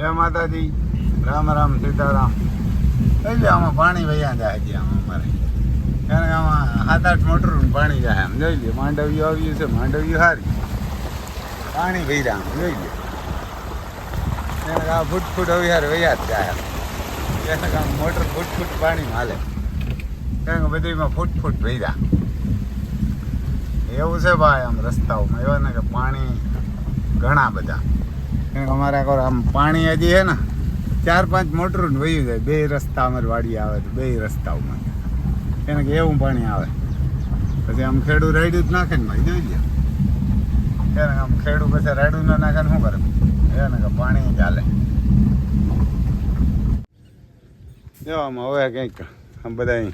જય માતાજી. રામ રામ સીતારામ. એટલે આમાં પાણી વહ્યા જાય હજી આમાં અમારે. કારણ કે આમાં સાત આઠ મોટરનું પાણી જાય આમ. જોઈ લે માંડવ્યું આવ્યું છે, માંડવ્યું હારી. પાણી વહી આમ, જોઈ લે કારણ આ ફૂટ ફૂટ અવિહાર વહ્યા જ જાય. કારણ કે આમ મોટર ફૂટ ફૂટ પાણી હાલે. કારણ કે બધીમાં ફૂટ ફૂટ વહ્યા એવું છે ભાઈ આમ રસ્તાઓમાં. એવા ને કે પાણી ઘણા બધા. અમારે આગળ આમ પાણી હજી હે ને, ચાર પાંચ મોટરું વહી જાય. બે રસ્તા અમારે વાડી આવે તો બે રસ્તાઓમાં. એને કે એવું પાણી આવે. પછી આમ ખેડૂત રાયડું જ નાખે ને ભાઈ, જોઈ લે એને આમ ખેડૂ પછી રાયડું ના નાખે શું કરે? એને કે પાણી ચાલે જો આમાં હવે કંઈક આમ બધા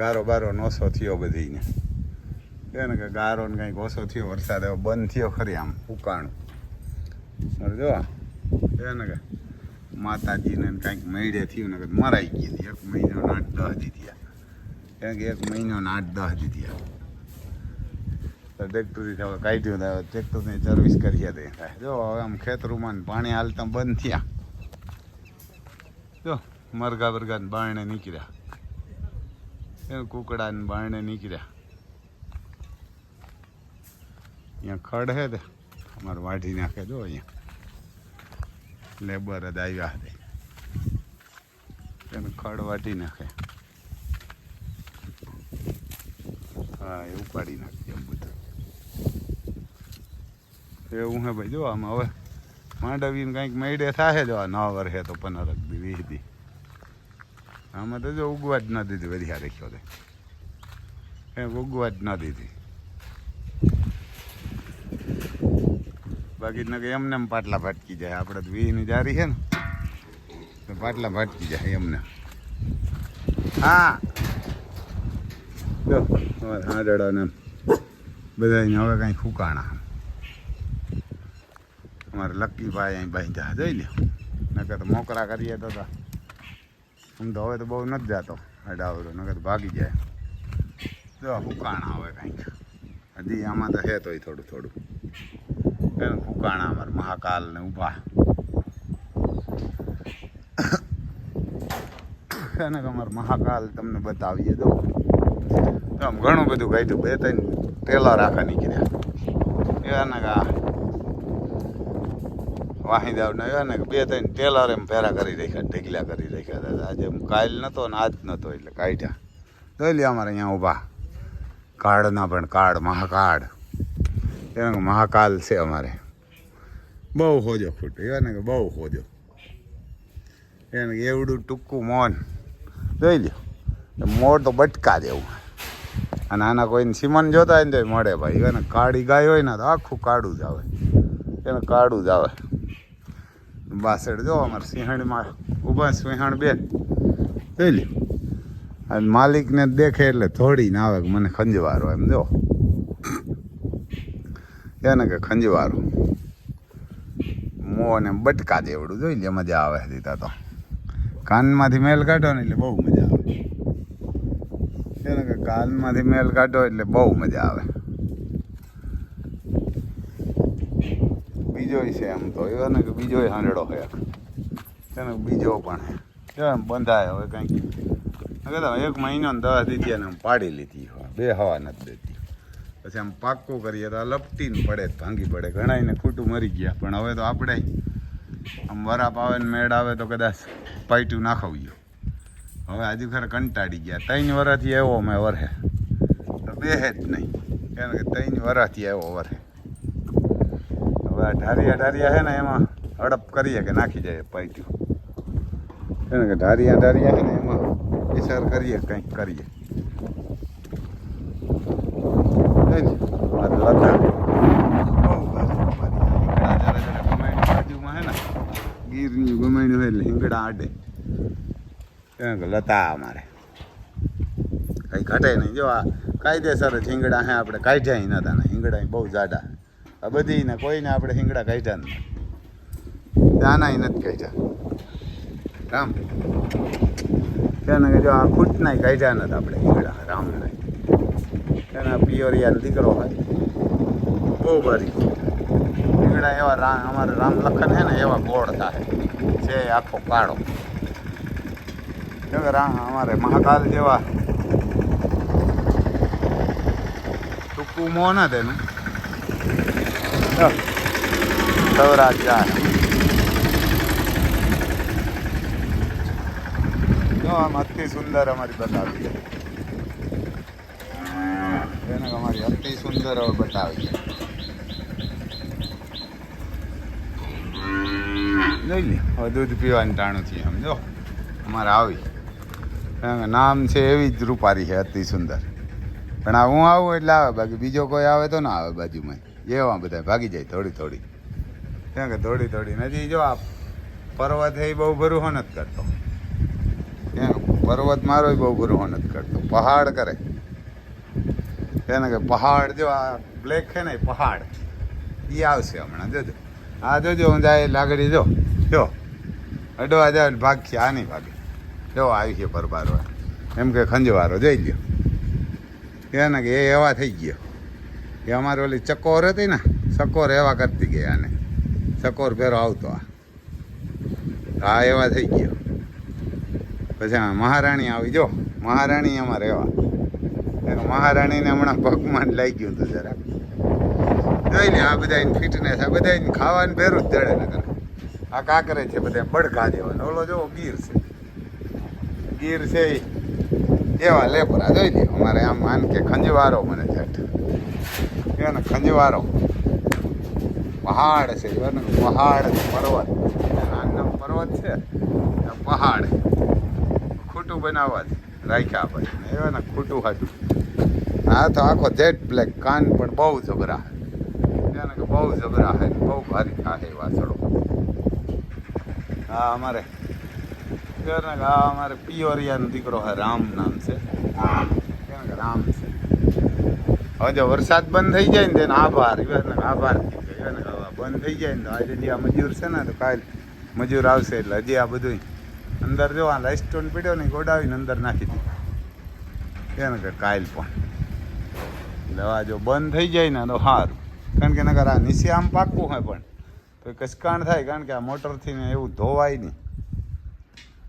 ગારો બારો નોસો થયો બધીને. એને કે ગારો ને કંઈક ઓછો થયો વરસાદ, એવો બંધ થયો ખરી આમ ઉકાણું. સમજો? એને કે માતાજીને કંઈક મૈડે થયું ને મરાઈ ગઈ એક મહિનો આઠ દસ દીધી કારણ કે એક મહિનો આઠ દસ દીધી તો ટ્રેક્ટરથી હવે કાઢ્યું હવે ટ્રેક્ટરની સર્વિસ કરી હતી જો, હવે આમ ખેતરોમાં પાણી હાલતા બંધ થયા. જો, મરઘા બરઘા બાણે નીકળ્યા. કુકડા બાણે નીકળ્યા. અહીંયા ખડ હે તે. અમારે વાઢી નાખે જો અહીંયા. લેબર જ આવ્યા હતા એને ખડ વાટી નાખે. હા, એ ઉપાડી નાખજે બધું. એવું હે ભાઈ, જો આમાં હવે માંડવીને કંઈક મેળે થાય જો આ ન વર્ષે તો પંદર દી, વીસ દી. આમાં તો જો ઉગવા જ ન દીધી વધારે રાખ્યો તે. એ ઉગવા જ ન દીધી. બાકી ન કે એમને એમ પાટલા ફાટકી જાય. આપણે તો વીની જારી છે ને, તો પાટલા ફાટકી જાય એમને. હા. જો હાડડા બધા હવે કાંઈ ફૂકાણા અમારે લક્કી ભાઈ અહીં બાંધ્યા જોઈ લે નકર તો મોકરા કરીએ તો હું તો હવે તો બહુ નથી જાતો અડાવરો નકર તો ભાગી જાય. જો, ફૂકાણા હવે કાંઈક. હજી આમાં તો હે તોય થોડું થોડું. ફૂકાણા અમારે, મહાકાલ ને ઊભા. કે અમારે મહાકાલ તમને બતાવીએ તો આમ ઘણું બધું કાઢ્યું, બે ત્રણ ટેલા રાખા નીકળ્યા. એને કે આ વાહિદાવ ને બે ત્રણ ટેલર એમ ભેરા કરી રાખ્યા ઢીકલા કરી રાખ્યા હતા આજે કાલ નહોતો ને આજ નહોતો એટલે કાઢ્યા. જોઈ લે અમારે અહીંયા ઊભા. કાર્ડના પણ કાર્ડ મહાકાળ. એને મહાકાલ છે અમારે. બહુ હોજો ખોટું, એવા ને કે બહુ હોજો. એને એવડું ટૂંકું મોન. જોઈ લ્યો મોર તો બટકા જેવું અને આના કોઈને સિમન જોતા હોય ને તો મળે ભાઈ. એને કાળી ગાય હોય ને તો આખું કાળું જ આવે. એને કાળું જ આવે. બાસડ જો અમારે સિંહણમાં ઊભા સિંહણ બેન. જોઈ લ્યો. અને માલિકને દેખે એટલે થોડીને આવે, મને ખંજવારો એમ જો. એને કે ખંજવારું. મો અને બટકા જેવડું જોઈ લે, મજા આવે દીધા તો કાનમાંથી મેલ કાઢો ને એટલે બહુ મજા આવે. એને કે કાનમાંથી મેલ કાઢો એટલે બહુ મજા આવે. બીજો છે એમ તો એવો ને કે બીજો હાંડળો હોય એને બીજો પણ એમ બંધાય હવે કંઈક. એક મહિનો દવા દીધી અને પાડી લીધી બે હવા નથી દેતી. પછી આમ પાક્કું કરીએ તો આ લપટીને પડે, ભાંગી પડે. ઘણાઈને ખૂટું મરી ગયા, પણ હવે તો આપણે આમ વરાપ આવે ને મેળ આવે તો કદાચ પાઇટું નાખવ્યું હવે હજુ ખરે કંટાળી ગયા. ત્રણ વરાથી આવ્યો મેં વરહે. તો બે જ નહીં, કારણ કે ત્રણ વરાથી આવ્યો વરહે. હવે આ ઢારિયા ઢારિયા છે ને એમાં હડપ કરીએ કે નાખી જાય પાઇટું કારણ કે ઢારિયા ઢારિયા છે ને એમાં વિચાર કરીએ, કંઈક કરીએ જોઈ લે, આ લતા. ગીરની ગમાણી હોય એટલે હિંગડા આડે. લતા અમારે. કઈ ઘટે નહીં. જો આ કાયદેસર જ હિંગડા હે, આપણે કાઢ્યા નતા ને. હિંગડા બહુ જાડા. આ બધી કોઈને આપણે હિંગડા કાઢ્યા નથી ત્યાંના નથી કાઢ્યા. રામ. ત્યાં જો આ ખૂટના કાઢ્યા નથી આપણે હિંગડા રામના એના પિયોરિયાનો દીકરો હોય. બહુ બારી. રીંગણા એવા રા- અમારે રામ લખન છે ને, એવા ગોળ થાય. છે આખો કાળો. કે રામ અમારે મહાકાલ જેવા ટૂંકું મોં ના તેનું સૌરાજ જાય આમ અતિ સુંદર અમારી બતાવી છે અમારી અતિ સુંદર હવે બતાવી છે. જોઈ લે, હવે દૂધ પીવાની ટાણું છે આમ જો અમારે આવી. નામ છે એવી જ રૂપારી છે, અતિ સુંદર. પણ આ હું આવું એટલે આવે, બાકી બીજો કોઈ આવે તો ના આવે બાજુમાં એવા બધા ભાગી જાય થોડી થોડી. કારણ કે થોડી થોડી નથી, જો આ પર્વત એ બહુ ભરું નથી કરતો. પર્વત મારો બહુ ભરું નથી કરતો. પહાડ કરે. એને કે પહાડ જો, આ બ્લેક છે ને પહાડ. એ આવશે હમણાં, જોજો. આ જોજો, હું જાય લાગડી જો જો. અડવા જાય ભાગ છે આ નહીં ભાગે. જો, આવી છે પરબારો. એમ કે ખંજવારો, જોઈ લ્યો. એને કે એ એવા થઈ ગયો. એ અમારે ઓલી ચકોર હતી ને, ચકોર એવા કરતી ગઈ આને. ચકોર ફેરો આવતો આ. હા એવા થઈ ગયો. પછી મહારાણી આવી, જો. મહારાણી અમારે એવા. મહારાણીને હમણાં પગમાં લાગ્યું ગયું હતું જરા જોઈ લે, આ બધા ફિટનેસ આ બધા ખાવાનું ભેરું જ જડે ને આ કાકરે છે બધા બડકા દેવાનો. ઓલો જો ગીર છે. ગીર છે એવા લેપરા, જોઈ લે, અમારે આમ માન કે ખંજવારો મને જટ એને ખંજવારો. પહાડ છે, એને પહાડ પર્વત. એના પર્વત છે, પહાડ. ખોટું બનાવવાથી રાખ્યા પછી એવા ને ખોટું હાટું આ તો આખો જેટ બ્લેક કાન પણ બહુ જબરા એને કે બહુ જબરા હે બહુ ભારી ખાહે વાસળો હા અમારે આ અમારે પિયોરિયાનો દીકરો હે રામ નામ છે. રામ છે. હવે જો વરસાદ બંધ થઈ જાય ને તેને આભાર એને આભાર બંધ થઈ જાય ને તો આજે જે આ મજૂર છે ને તો કાલ મજૂર આવશે એટલે હજી આ બધું અંદર જો આ લાઇસ્ટોન પીડ્યો ને ગોડાવીને અંદર નાખી દીધી એને કે કાયલ પણ. દવા જો બંધ થઈ જાય ને તો સારું કારણ કે નગર આ નીચે આમ પાકવું હોય પણ. તો કચકાણ થાય કારણ કે આ મોટરથી ને એવું ધોવાય નહીં.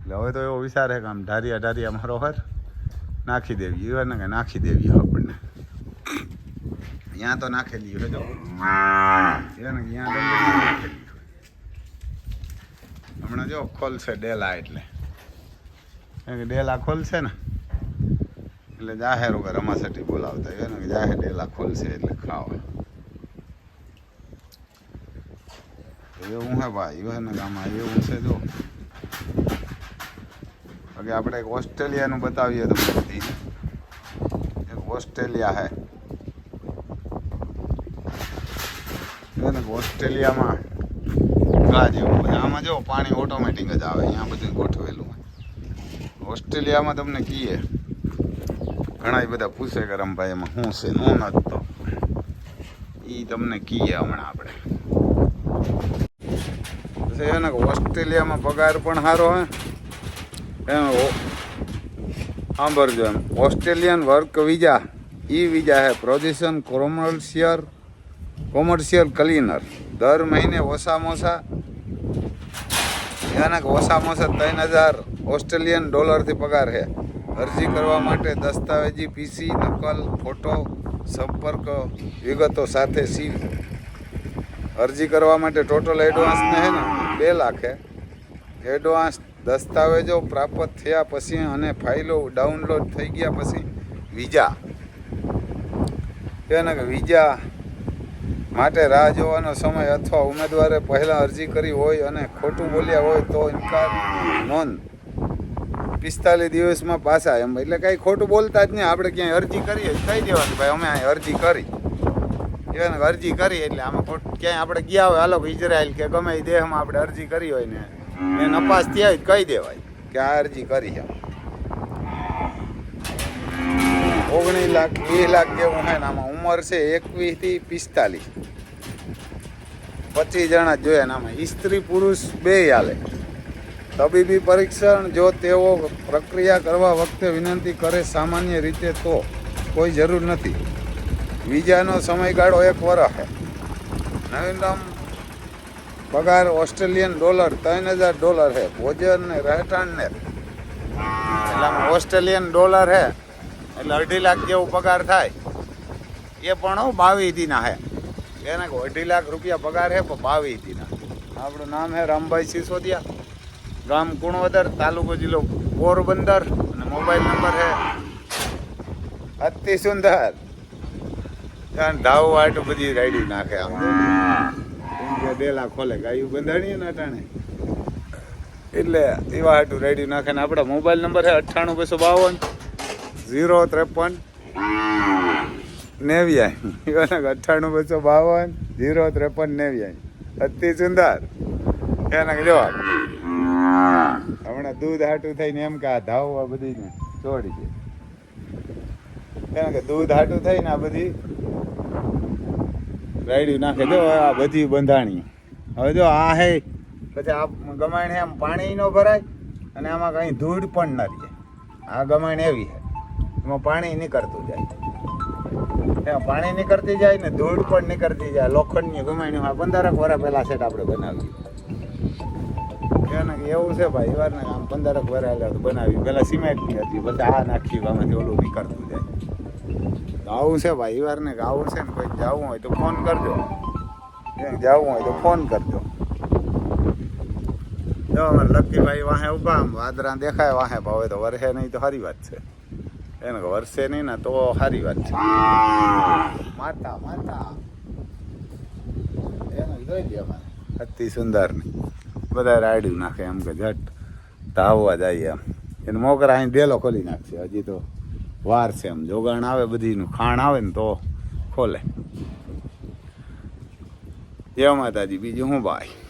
એટલે હવે તો એવો વિચાર કે આમ ઢારિયા ઢારિયા મારો હર નાખી દેવી. ને કે નાખી દેવી આપણને. ત્યાં તો નાખેલી હોય, જો. ત્યાં તો હમણાં જો ખોલશે ડેલા એટલે. ડેલા ખોલશે ને, એટલે જાહેર વગર રમાસટી બોલાવતા હોય ને જાહેર ડેલા ખોલશે એટલે ખાવા. એવું હે ભાઈ, એવું ને ગામમાં, એવું છે જો. બાકી આપણે એક ઓસ્ટ્રેલિયાનું બતાવીએ તો એક ઓસ્ટ્રેલિયા હે. ઓસ્ટ્રેલિયામાં ઘણા જેવું આમાં જો પાણી ઓટોમેટિક જ આવે અહીંયા બધું ગોઠવેલું હોય. ઓસ્ટ્રેલિયામાં તમને કહીએ ઘણા બધા પૂછે કે રમભાઈ, એમાં શું છે? નો નથી તો એ તમને કહીએ હમણાં આપણે. એને કે ઓસ્ટ્રેલિયામાં પગાર પણ સારો હે. સાંભળજો એમ. Australian work visa, e visa હે પ્રોજેશન કોમર્શિયલ કોમર્શિયલ ક્લીનર દર મહિને ઓછામાં ઓછા કે ઓછામાં ઓછા ત્રણ હજાર ઓસ્ટ્રેલિયન ડોલરથી પગાર છે. અરજી કરવા માટે દસ્તાવેજી, પીસી, નકલ, ફોટો, સંપર્ક, વિગતો સાથે સીલ. અરજી કરવા માટે ટોટલ એડવાન્સને છે ને બે લાખ એડવાન્સ દસ્તાવેજો પ્રાપ્ત થયા પછી અને ફાઇલો ડાઉનલોડ થઈ ગયા પછી વિઝા. કે વિઝા માટે રાહ જોવાનો સમય અથવા ઉમેદવારે પહેલાં અરજી કરી હોય અને ખોટું બોલ્યા હોય તો ઇન્કાર નોંધ. પિસ્તાલીસ દિવસમાં પાછા એમ. એટલે કાંઈ ખોટું બોલતા જ નહીં. આપણે ક્યાંય અરજી કરીએ કહી દેવાની ભાઈ, અમે અહીં અરજી કરી. એને અરજી કરી એટલે આમાં ખોટ, ક્યાંય આપણે ગયા હોય, હાલો ઇઝરાયલ કે ગમે એ દેશમાં આપણે અરજી કરી હોય ને. એ નપાસ થયા હોય કહી દેવાય કે આ અરજી કરી છે. ઓગણીસ લાખ, વીસ લાખ જેવું છે ને આમાં ઉંમર છે એકવીસથી પિસ્તાલીસ. પચીસ જણા જોયા ને આમાં સ્ત્રી પુરુષ બે હાલે. તબીબી પરીક્ષણ જો તેઓ પ્રક્રિયા કરવા વખતે વિનંતી કરે સામાન્ય રીતે તો કોઈ જરૂર નથી. વિઝાનો સમયગાળો એક વર્ષ નવીનતમ પગાર ઓસ્ટ્રેલિયન ડોલર ત્રણ હજાર ડોલર છે ભોજન ને રહેઠાણ ને. એટલે ઓસ્ટ્રેલિયન ડોલર છે એટલે અઢી લાખ જેવો પગાર થાય. એ પણ હું બાવીસ દીના હે. એને અઢી લાખ રૂપિયા પગાર છે પણ બાવીસ દીના આપણું નામ હે રામભાઈ સિસોદિયા. ગામ કુણવદર, તાલુકો જિલ્લો પોરબંદર. અને મોબાઈલ નંબર છે અતિ સુંદર ત્યાં ધાવ વાટ બધી રાઈડી નાખે આમ. કે ડેલા ખોલે ગાયું બંધાણીએ ને અટાણે. એટલે એવા હાટું રાઈડી નાખે ને આપણા મોબાઈલ નંબર છે અઠ્ઠાણું બસો બાવન. ઝીરો ત્રેપન. નેવ્યાય અઠ્ઠાણું બસો બાવન. ઝીરો ત્રેપન નેવ્યાય અતિ સુંદર. એને જવાબ. હમણાં દૂધ હાટું થઈને એમ કે આ ધાવવા બધીને છોડી દે એને કે દૂધ હાટું થઈને આ બધી રાયડ્યું નાખે. જો આ બધી બંધાણી. હવે જો આ હે. પછી આ ગમાણ હે આમ પાણી ન ભરાય અને આમાં કઈ ધૂળ પણ ન રહે. આ ગમાણ એવી છે એમાં પાણી નીકળતું જાય. પાણી નીકળતી જાય ને ધૂળ પણ નીકળતી જાય. લોખંડની ગમાણી આ પંદરક વર્ષ પહેલા સેટ આપણે બનાવી એવું છે ભાઈ વાર ને આમ પંદરક વર્ષ પહેલા તો બનાવી પેલા સિમેન્ટની હતી બધા આ નાખી આમાંથી ઓલું નીકળતું જાય. આવું છે ભાઈ વાર ને આવું છે ને કોઈ જવું હોય તો ફોન કરજો. જવું હોય તો ફોન કરજો. જો અમારે લક્કીભાઈ વાહે ઊભા આમ વાદરા દેખાય, વાહે ભાવે તો વરસે નહીં તો સારી વાત છે. એને વરસે નહીં ને તો સારી વાત છે માતા માતા એને જોઈ લે અમારે અતિ સુંદરની બધા રાડ્યું નાખે એમ કે ઝટ ધાવવા જાય એમ એને મોકરા અહીં ડેલો ખોલી નાખશે હજી તો વાર છે એમ જોગાણ આવે બધીનું ખાણ આવે ને તો ખોલે જય માતાજી બીજું હું ભાઈ